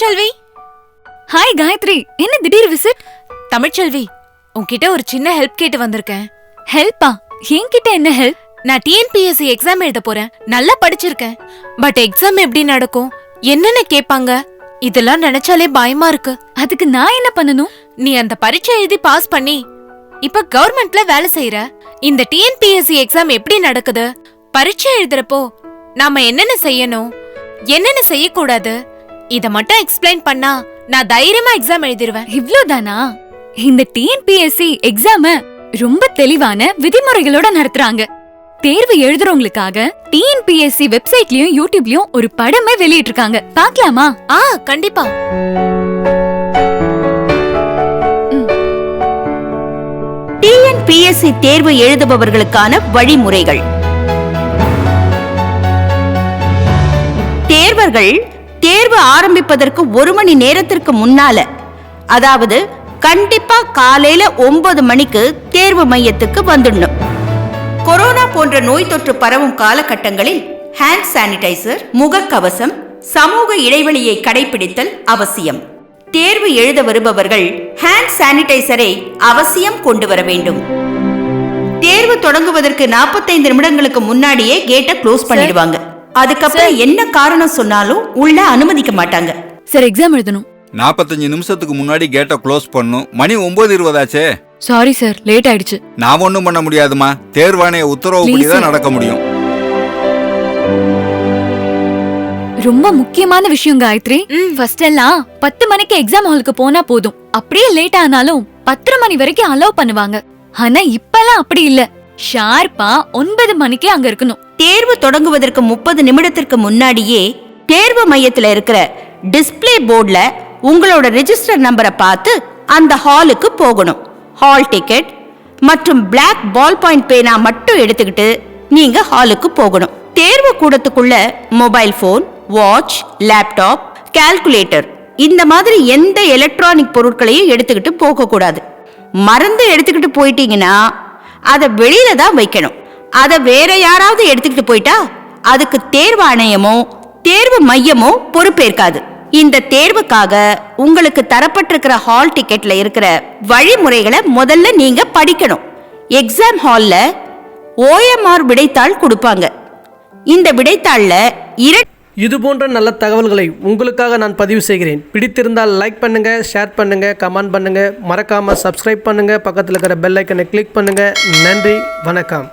Tamilselvi? Hi Gayatri என்ன திடீர் visit Tamilselvi உன்கிட்ட ஒரு சின்ன ஹெல்ப் கேட்டு வந்திருக்கேன். ஹெல்ப்பா என்கிட்ட என்ன ஹெல்ப் நான் டிஎன்பிஎஸ்சி எக்ஸாம் எழுத போறேன். நல்லா படிச்சிருக்கேன். பட் எக்ஸாம் எப்படி நடக்கும்? என்னென்ன கேட்பாங்க? இதெல்லாம் நினைச்சாலே பயமா இருக்கு. அதுக்கு நான் என்ன பண்ணணும்? நீ அந்த பரீட்சை எழுதி பாஸ் பண்ணி இப்ப கவர்மெண்ட்ல வேலை செய்யற இந்த டிஎன்பிஎஸ்சி எக்ஸாம் எப்படி நடக்குது? பரீட்சை எழுதுறப்போ நாம என்னென்ன செய்யணும்? என்னென்ன செய்யக்கூடாது? இத மட்டும் எக்ஸ்பிளைன் பண்ணா நான் தைரியமா எக்ஸாம் எழுதிருவேன். இவ்ளோதானா? இந்த டிஎன்பிஎஸ்சி எக்ஸாம ரொம்ப தெளிவான விதிமுறைகளோட நடத்துறாங்க. தேர்வு எழுதுறவங்களுக்காக டிஎன்பிஎஸ்சி வெப்சைட்லயும் யூடியூப்லயும் ஒரு படமே வெளியிட்டு இருக்காங்க பாக்கலாமா ஆ கண்டிப்பா. டிஎன்பிஎஸ்சி தேர்வு எழுதுபவர்களுக்கான வழிமுறைகள். தேர்வர்கள் தேர்வு ஆரம்பிப்பதற்கு ஒரு மணி நேரத்திற்கு முன்னால. அதாவது கண்டிப்பா காலையில ஒன்பது மணிக்கு தேர்வு மையத்துக்கு வந்துடணும். கொரோனா போன்ற நோய் தொற்று பரவும் காலகட்டங்களில் ஹேண்ட் சானிடைசர் முகக்கவசம் சமூக இடைவெளியை கடைபிடித்தல் அவசியம். தேர்வு எழுத வருபவர்கள் ஹேண்ட் சானிடைசரை அவசியம் கொண்டு வர வேண்டும். தேர்வு தொடங்குவதற்கு 45 நிமிடங்களுக்கு முன்னாடியே கேட்டை க்ளோஸ் பண்ணிடுவாங்க. அதுக்கப்புறம் என்ன காரணம் சொன்னாலும் உள்ள அனுமதிக்க மாட்டாங்க. சார் எக்ஸாம் எழுதணும். நாற்பத்தஞ்சு நிமிஷத்துக்கு முன்னாடி கேட்டை க்ளோஸ் பண்ணும் மணி ஒன்பது இருபதாச்சே? சாரி சார் லேட் ஆயிடுச்சு. நான் ஒன்றும் பண்ண முடியாதுமா தேர்வாணைய உத்தரவுப்படி Please, தான். நடக்க முடியும். ரொம்ப முக்கியமான விஷயம் காயத்ரி. ஃபர்ஸ்ட் எல்லாம் பத்து மணிக்கு எக்ஸாம் ஹாலுக்கு போனா போதும். அப்படியே லேட் ஆனாலும் பத்தரை மணி வரைக்கும் அலோவ் பண்ணுவாங்க. ஆனா இப்பெல்லாம் அப்படி இல்ல. ஷார்ப்பா ஒன்பது மணிக்கே அங்க இருக்கணும். தேர்வு தொடங்குவதற்கு முப்பது நிமிடத்திற்கு முன்னாடியே தேர்வு மையத்தில் இருக்கிற டிஸ்ப்ளே போர்டில் உங்களோட ரெஜிஸ்டர் நம்பரை பார்த்து அந்த ஹாலுக்கு போகணும். ஹால் டிக்கெட் மற்றும் பிளாக் பால் பாயிண்ட் பேனா மட்டும் எடுத்துக்கிட்டு நீங்க ஹாலுக்கு போகணும். தேர்வு கூடத்துக்குள்ள mobile phone watch laptop calculator இந்த மாதிரி எந்த எலக்ட்ரானிக் பொருட்களையும் எடுத்துக்கிட்டு போகக்கூடாது. மறந்து எடுத்துக்கிட்டு போயிட்டீங்கன்னா அதை வெளியில தான் வைக்கணும். அதை வேற யாராவது எடுத்துக்கிட்டு போயிட்டா அதுக்கு தேர்வு ஆணையமோ தேர்வு மையமோ பொறுப்பேற்காது. இந்த தேர்வுக்காக உங்களுக்கு தரப்பட்டிருக்கிற ஹால் டிக்கெட்ல இருக்கிற வழிமுறைகளை முதல்ல நீங்க படிக்கணும். எக்ஸாம் ஹால்ல ஓஎம்ஆர் விடைத்தாள் கொடுப்பாங்க. இந்த விடைத்தாள்ல இரு இது போன்ற நல்ல தகவல்களை உங்களுக்காக நான் பதிவு செய்கிறேன். பிடித்திருந்தால் லைக் பண்ணுங்க ஷேர் பண்ணுங்க கமெண்ட் பண்ணுங்க. மறக்காம சப்ஸ்கிரைப் பண்ணுங்க. பக்கத்தில் இருக்கிற பெல் ஐக்கனை கிளிக் பண்ணுங்க. நன்றி வணக்கம்.